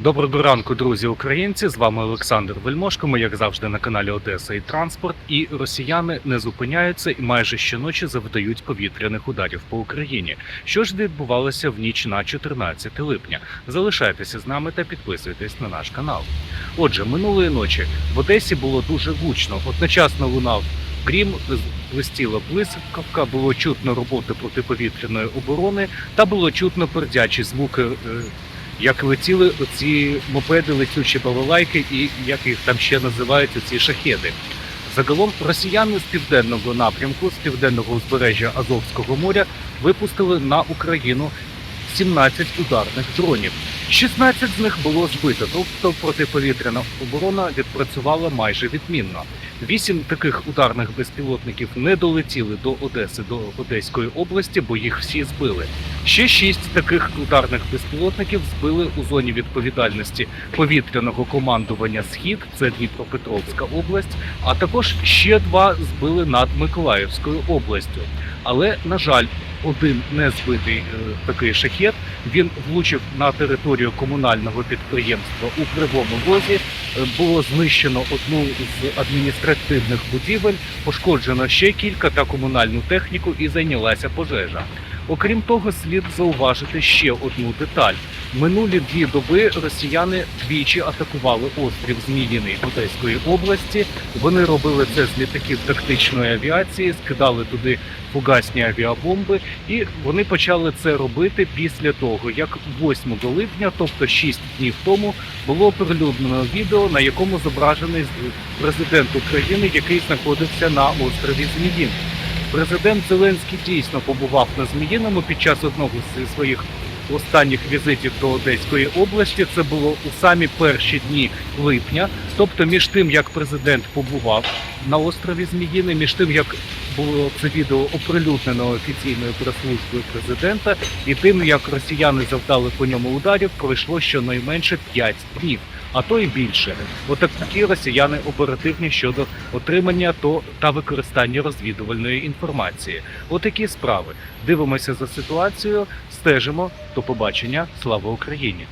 Доброго ранку, друзі українці. З вами Олександр Вельмошко. Ми, як завжди, на каналі Одеса і Транспорт. І росіяни не зупиняються і майже щоночі завдають повітряних ударів по Україні. Що ж відбувалося в ніч на 14 липня? Залишайтеся з нами та підписуйтесь на наш канал. Отже, минулої ночі в Одесі було дуже гучно. Одночасно лунав грім, блистіла блискавка, було чутно роботи протиповітряної оборони та було чутно пердячі звуки. Як летіли оці мопеди, летючі балалайки, і як їх там ще називають оці шахеди. Загалом росіяни з південного напрямку, з південного узбережжя Азовського моря, випустили на Україну 17 ударних дронів. 16 з них було збито, тобто протиповітряна оборона відпрацювала майже відмінно. Вісім таких ударних безпілотників не долетіли до Одеси, до Одеської області, бо їх всі збили. Ще шість таких ударних безпілотників збили у зоні відповідальності повітряного командування Схід, це Дніпропетровська область, а також ще два збили над Миколаївською областю. Але на жаль, один не збитий е, такий шахет. Він влучив на територію комунального підприємства у Кривому Розі. Е, Було знищено одну з адміністративних будівель, пошкоджено ще кілька та комунальну техніку і зайнялася пожежа. Окрім того, слід зауважити ще одну деталь. Минулі дві доби росіяни двічі атакували острів Зміїний Одеської області. Вони робили це з літаків тактичної авіації, скидали туди фугасні авіабомби, і вони почали це робити після того, як 8 липня, тобто 6 днів тому, було оприлюднено відео, на якому зображений президент України, який знаходився на острові Зміїн. Президент Зеленський дійсно побував на Зміїному під час одного з своїх останніх візитів до Одеської області. Це було у самі перші дні липня. Тобто, між тим, як президент побував на острові Зміїни, між тим, як було це відео оприлюднено офіційною прес-службою президента, і тим, як росіяни завдали по ньому ударів, пройшло щонайменше 5 днів. А то й більше. Отак такі росіяни оперативні щодо отримання то та використання розвідувальної інформації. Отакі справи. Дивимося за ситуацією, стежимо. До побачення. Слава Україні!